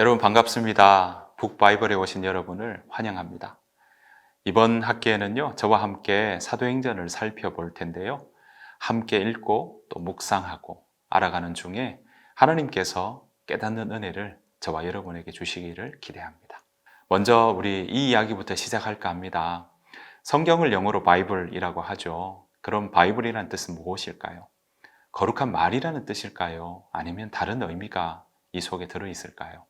여러분 반갑습니다. 북바이블에 오신 여러분을 환영합니다. 이번 학기에는요, 저와 함께 사도행전을 살펴볼 텐데요. 함께 읽고 또 묵상하고 알아가는 중에 하나님께서 깨닫는 은혜를 저와 여러분에게 주시기를 기대합니다. 먼저 우리 이 이야기부터 시작할까 합니다. 성경을 영어로 바이블이라고 하죠. 그럼 바이블이라는 뜻은 무엇일까요? 거룩한 말이라는 뜻일까요? 아니면 다른 의미가 이 속에 들어 있을까요?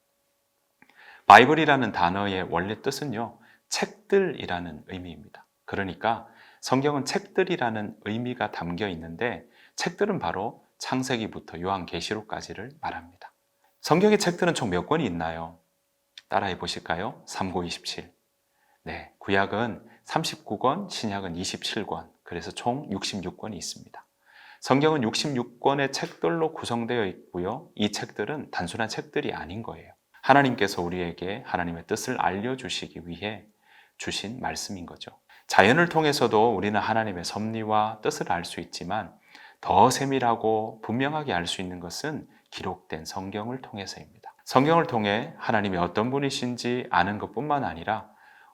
바이블이라는 단어의 원래 뜻은요, 책들이라는 의미입니다. 그러니까 성경은 책들이라는 의미가 담겨 있는데 책들은 바로 창세기부터 요한계시록까지를 말합니다. 성경의 책들은 총 몇 권이 있나요? 따라해 보실까요? 3927. 네, 구약은 39권, 신약은 27권. 그래서 총 66권이 있습니다. 성경은 66권의 책들로 구성되어 있고요. 이 책들은 단순한 책들이 아닌 거예요. 하나님께서 우리에게 하나님의 뜻을 알려주시기 위해 주신 말씀인 거죠. 자연을 통해서도 우리는 하나님의 섭리와 뜻을 알 수 있지만 더 세밀하고 분명하게 알 수 있는 것은 기록된 성경을 통해서입니다. 성경을 통해 하나님이 어떤 분이신지 아는 것 뿐만 아니라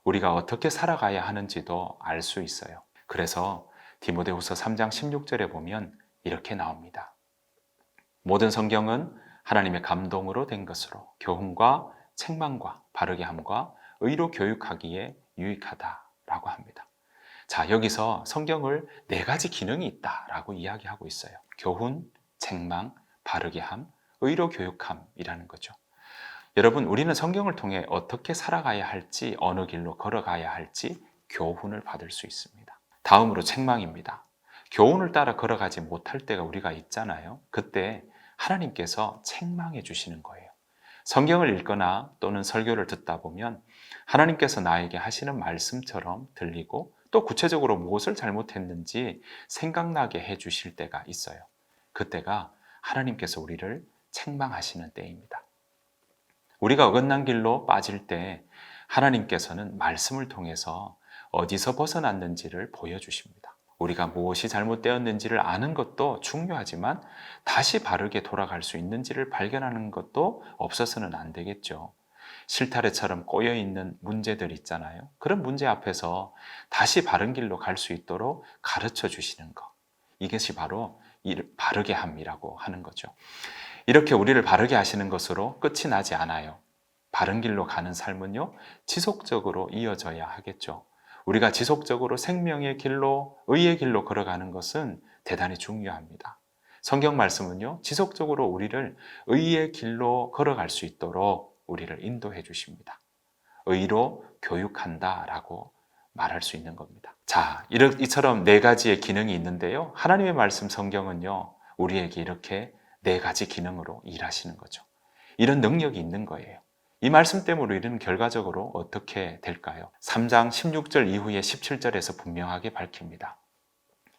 우리가 어떻게 살아가야 하는지도 알 수 있어요. 그래서 디모데후서 3장 16절에 보면 이렇게 나옵니다. 모든 성경은 하나님의 감동으로 된 것으로 교훈과 책망과 바르게 함과 의로 교육하기에 유익하다라고 합니다. 자, 여기서 성경을 네 가지 기능이 있다라고 이야기하고 있어요. 교훈, 책망, 바르게 함, 의로 교육함이라는 거죠. 여러분, 우리는 성경을 통해 어떻게 살아가야 할지, 어느 길로 걸어가야 할지 교훈을 받을 수 있습니다. 다음으로 책망입니다. 교훈을 따라 걸어가지 못할 때가 우리가 있잖아요. 그때 하나님께서 책망해 주시는 거예요. 성경을 읽거나 또는 설교를 듣다 보면 하나님께서 나에게 하시는 말씀처럼 들리고 또 구체적으로 무엇을 잘못했는지 생각나게 해 주실 때가 있어요. 그때가 하나님께서 우리를 책망하시는 때입니다. 우리가 어긋난 길로 빠질 때 하나님께서는 말씀을 통해서 어디서 벗어났는지를 보여주십니다. 우리가 무엇이 잘못되었는지를 아는 것도 중요하지만 다시 바르게 돌아갈 수 있는지를 발견하는 것도 없어서는 안 되겠죠. 실타래처럼 꼬여 있는 문제들 있잖아요. 그런 문제 앞에서 다시 바른 길로 갈 수 있도록 가르쳐 주시는 것. 이것이 바로 바르게 함이라고 하는 거죠. 이렇게 우리를 바르게 하시는 것으로 끝이 나지 않아요. 바른 길로 가는 삶은요, 지속적으로 이어져야 하겠죠. 우리가 지속적으로 생명의 길로, 의의 길로 걸어가는 것은 대단히 중요합니다. 성경 말씀은요, 지속적으로 우리를 의의 길로 걸어갈 수 있도록 우리를 인도해 주십니다. 의로 교육한다 라고 말할 수 있는 겁니다. 자, 이처럼 네 가지의 기능이 있는데요. 하나님의 말씀 성경은요, 우리에게 이렇게 네 가지 기능으로 일하시는 거죠. 이런 능력이 있는 거예요. 이 말씀 때문에 우리는 결과적으로 어떻게 될까요? 3장 16절 이후에 17절에서 분명하게 밝힙니다.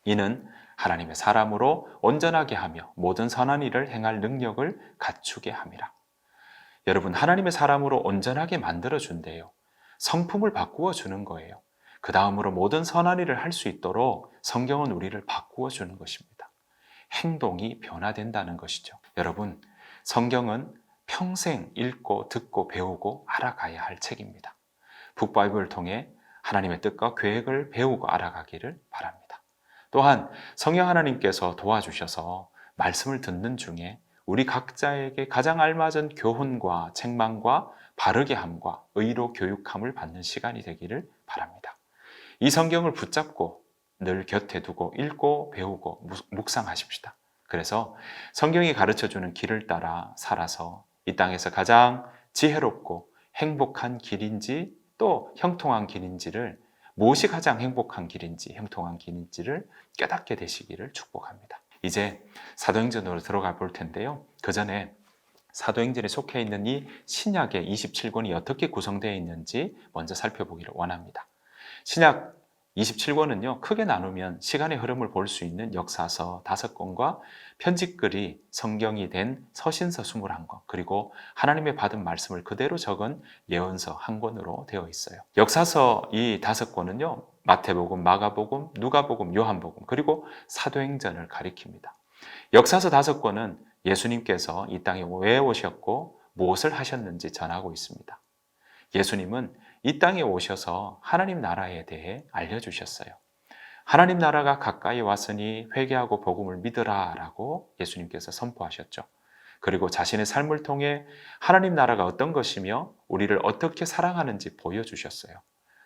이는 하나님의 사람으로 온전하게 하며 모든 선한 일을 행할 능력을 갖추게 함이라. 여러분, 하나님의 사람으로 온전하게 만들어 준대요. 성품을 바꾸어 주는 거예요. 그 다음으로 모든 선한 일을 할 수 있도록 성경은 우리를 바꾸어 주는 것입니다. 행동이 변화된다는 것이죠. 여러분, 성경은 평생 읽고 듣고 배우고 알아가야 할 책입니다. 북바이블을 통해 하나님의 뜻과 계획을 배우고 알아가기를 바랍니다. 또한 성령 하나님께서 도와주셔서 말씀을 듣는 중에 우리 각자에게 가장 알맞은 교훈과 책망과 바르게 함과 의로 교육함을 받는 시간이 되기를 바랍니다. 이 성경을 붙잡고 늘 곁에 두고 읽고 배우고 묵상하십시다. 그래서 성경이 가르쳐 주는 길을 따라 살아서 이 땅에서 가장 지혜롭고 행복한 길인지 또 형통한 길인지를 무엇이 가장 행복한 길인지 형통한 길인지를 깨닫게 되시기를 축복합니다. 이제 사도행전으로 들어가 볼 텐데요. 그 전에 사도행전에 속해 있는 이 신약의 27권이 어떻게 구성되어 있는지 먼저 살펴보기를 원합니다. 신약 27권은요, 크게 나누면 시간의 흐름을 볼 수 있는 역사서 5권과 편집글이 성경이 된 서신서 21권, 그리고 하나님의 받은 말씀을 그대로 적은 예언서 한 권으로 되어 있어요. 역사서 이 다섯 권은요, 마태복음, 마가복음, 누가복음, 요한복음, 그리고 사도행전을 가리킵니다. 역사서 다섯 권은 예수님께서 이 땅에 왜 오셨고, 무엇을 하셨는지 전하고 있습니다. 예수님은 이 땅에 오셔서 하나님 나라에 대해 알려주셨어요. 하나님 나라가 가까이 왔으니 회개하고 복음을 믿으라라고 예수님께서 선포하셨죠. 그리고 자신의 삶을 통해 하나님 나라가 어떤 것이며 우리를 어떻게 사랑하는지 보여주셨어요.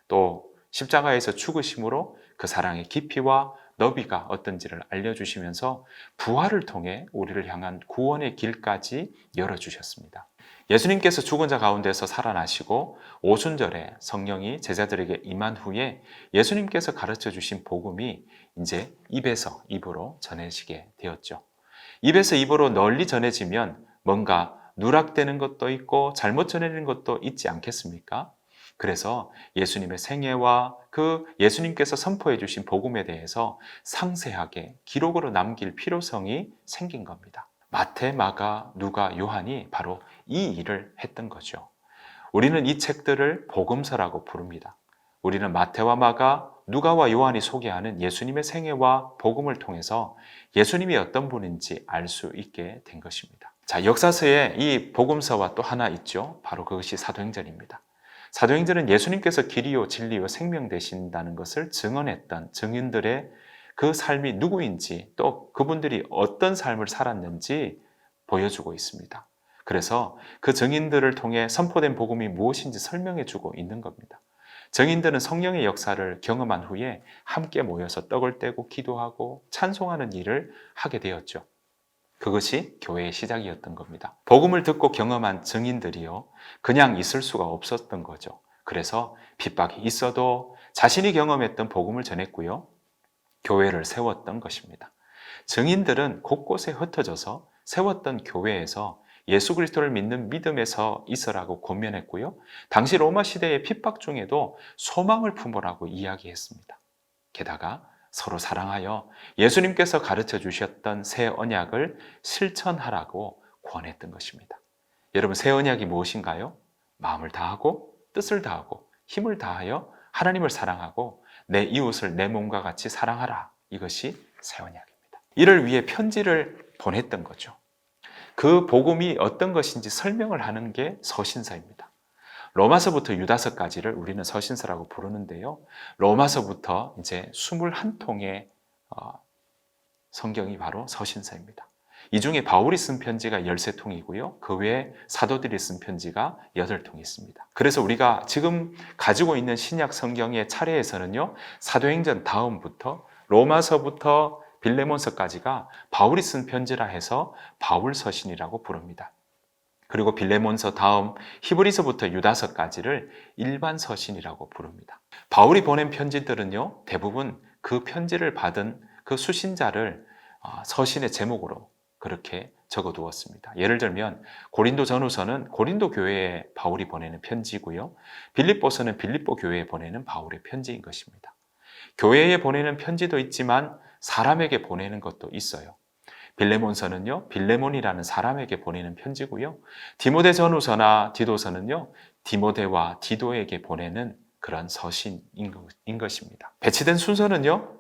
또 십자가에서 죽으심으로 그 사랑의 깊이와 너비가 어떤지를 알려주시면서 부활을 통해 우리를 향한 구원의 길까지 열어주셨습니다. 예수님께서 죽은 자 가운데서 살아나시고 오순절에 성령이 제자들에게 임한 후에 예수님께서 가르쳐 주신 복음이 이제 입에서 입으로 전해지게 되었죠. 입에서 입으로 널리 전해지면 뭔가 누락되는 것도 있고 잘못 전해지는 것도 있지 않겠습니까? 그래서 예수님의 생애와 그 예수님께서 선포해 주신 복음에 대해서 상세하게 기록으로 남길 필요성이 생긴 겁니다. 마태, 마가, 누가, 요한이 바로 이 일을 했던 거죠. 우리는 이 책들을 복음서라고 부릅니다. 우리는 마태와 마가, 누가와 요한이 소개하는 예수님의 생애와 복음을 통해서 예수님이 어떤 분인지 알 수 있게 된 것입니다. 자, 역사서에 이 복음서와 또 하나 있죠. 바로 그것이 사도행전입니다. 사도행전은 예수님께서 길이요 진리요 생명 되신다는 것을 증언했던 증인들의 그 삶이 누구인지 또 그분들이 어떤 삶을 살았는지 보여주고 있습니다. 그래서 그 증인들을 통해 선포된 복음이 무엇인지 설명해 주고 있는 겁니다. 증인들은 성령의 역사를 경험한 후에 함께 모여서 떡을 떼고 기도하고 찬송하는 일을 하게 되었죠. 그것이 교회의 시작이었던 겁니다. 복음을 듣고 경험한 증인들이요. 그냥 있을 수가 없었던 거죠. 그래서 핍박이 있어도 자신이 경험했던 복음을 전했고요. 교회를 세웠던 것입니다. 증인들은 곳곳에 흩어져서 세웠던 교회에서 예수 그리스도를 믿는 믿음에서 있어라고 권면했고요. 당시 로마 시대의 핍박 중에도 소망을 품으라고 이야기했습니다. 게다가 서로 사랑하여 예수님께서 가르쳐 주셨던 새 언약을 실천하라고 권했던 것입니다. 여러분, 새 언약이 무엇인가요? 마음을 다하고 뜻을 다하고 힘을 다하여 하나님을 사랑하고 내 이웃을 내 몸과 같이 사랑하라. 이것이 새 언약입니다. 이를 위해 편지를 보냈던 거죠. 그 복음이 어떤 것인지 설명을 하는 게 서신서입니다. 로마서부터 유다서까지를 우리는 서신서라고 부르는데요. 로마서부터 이제 21통의 어, 성경이 바로 서신서입니다. 이 중에 바울이 쓴 편지가 13통이고요. 그 외에 사도들이 쓴 편지가 8통이 있습니다. 그래서 우리가 지금 가지고 있는 신약 성경의 차례에서는요. 사도행전 다음부터 로마서부터 빌레몬서까지가 바울이 쓴 편지라 해서 바울 서신이라고 부릅니다. 그리고 빌레몬서 다음 히브리서부터 유다서까지를 일반 서신이라고 부릅니다. 바울이 보낸 편지들은요, 대부분 그 편지를 받은 그 수신자를 어, 서신의 제목으로 그렇게 적어 두었습니다. 예를 들면 고린도 전후서는 고린도 교회에 바울이 보내는 편지고요. 빌립보서는 빌립보 교회에 보내는 바울의 편지인 것입니다. 교회에 보내는 편지도 있지만 사람에게 보내는 것도 있어요. 빌레몬서는요, 빌레몬이라는 사람에게 보내는 편지고요. 디모데 전후서나 디도서는요, 디모데와 디도에게 보내는 그런 서신인 것입니다. 배치된 순서는요,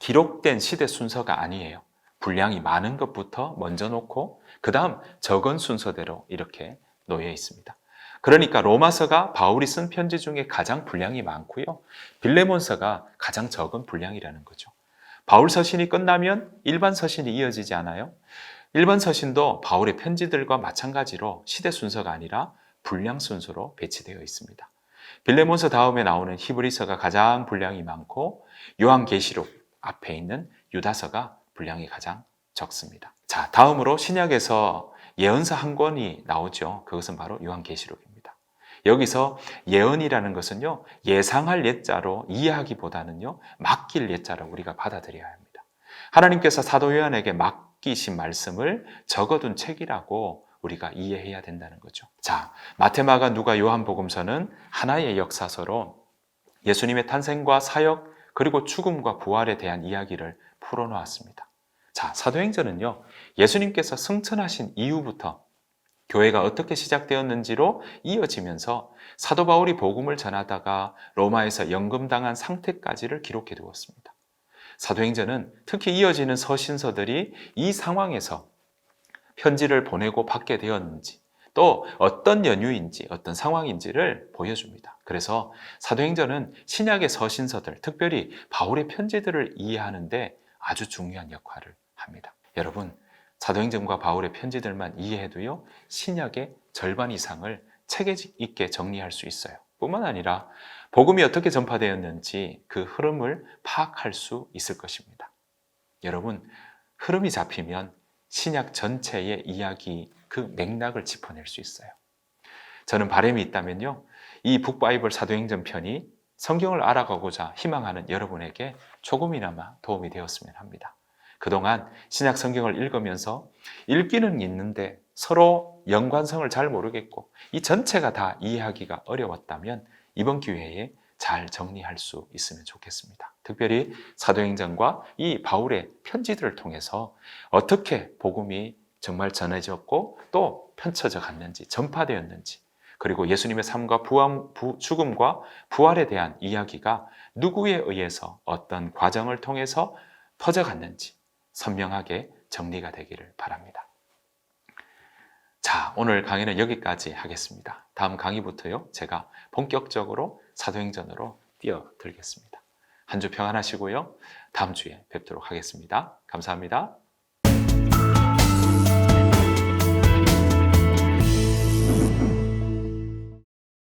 기록된 시대 순서가 아니에요. 분량이 많은 것부터 먼저 놓고, 그 다음 적은 순서대로 이렇게 놓여 있습니다. 그러니까 로마서가 바울이 쓴 편지 중에 가장 분량이 많고요. 빌레몬서가 가장 적은 분량이라는 거죠. 바울 서신이 끝나면 일반 서신이 이어지지 않아요? 일반 서신도 바울의 편지들과 마찬가지로 시대 순서가 아니라 분량 순서로 배치되어 있습니다. 빌레몬서 다음에 나오는 히브리서가 가장 분량이 많고 요한계시록 앞에 있는 유다서가 분량이 가장 적습니다. 자, 다음으로 신약에서 예언서 한 권이 나오죠. 그것은 바로 요한계시록입니다. 여기서 예언이라는 것은요, 예상할 예자로 이해하기보다는요, 맡길 예자로 우리가 받아들여야 합니다. 하나님께서 사도 요한에게 맡기신 말씀을 적어둔 책이라고 우리가 이해해야 된다는 거죠. 자, 마테마가 누가 요한복음서는 하나의 역사서로 예수님의 탄생과 사역 그리고 죽음과 부활에 대한 이야기를 풀어놓았습니다. 자, 사도행전은요, 예수님께서 승천하신 이후부터 교회가 어떻게 시작되었는지로 이어지면서 사도 바울이 복음을 전하다가 로마에서 연금당한 상태까지를 기록해 두었습니다. 사도행전은 특히 이어지는 서신서들이 이 상황에서 편지를 보내고 받게 되었는지 또 어떤 연유인지 어떤 상황인지를 보여줍니다. 그래서 사도행전은 신약의 서신서들, 특별히 바울의 편지들을 이해하는데 아주 중요한 역할을 합니다. 여러분, 사도행전과 바울의 편지들만 이해해도요, 신약의 절반 이상을 체계 있게 정리할 수 있어요. 뿐만 아니라 복음이 어떻게 전파되었는지 그 흐름을 파악할 수 있을 것입니다. 여러분, 흐름이 잡히면 신약 전체의 이야기 그 맥락을 짚어낼 수 있어요. 저는 바람이 있다면요. 이 북바이블 사도행전 편이 성경을 알아가고자 희망하는 여러분에게 조금이나마 도움이 되었으면 합니다. 그동안 신약 성경을 읽으면서 읽기는 있는데 서로 연관성을 잘 모르겠고 이 전체가 다 이해하기가 어려웠다면 이번 기회에 잘 정리할 수 있으면 좋겠습니다. 특별히 사도행전과 이 바울의 편지들을 통해서 어떻게 복음이 정말 전해졌고 또 펼쳐져 갔는지 전파되었는지 그리고 예수님의 삶과 부활, 부, 죽음과 부활에 대한 이야기가 누구에 의해서 어떤 과정을 통해서 퍼져갔는지 선명하게 정리가 되기를 바랍니다. 자, 오늘 강의는 여기까지 하겠습니다. 다음 강의부터요, 제가 본격적으로 사도행전으로 뛰어들겠습니다. 한 주 평안하시고요. 다음 주에 뵙도록 하겠습니다. 감사합니다.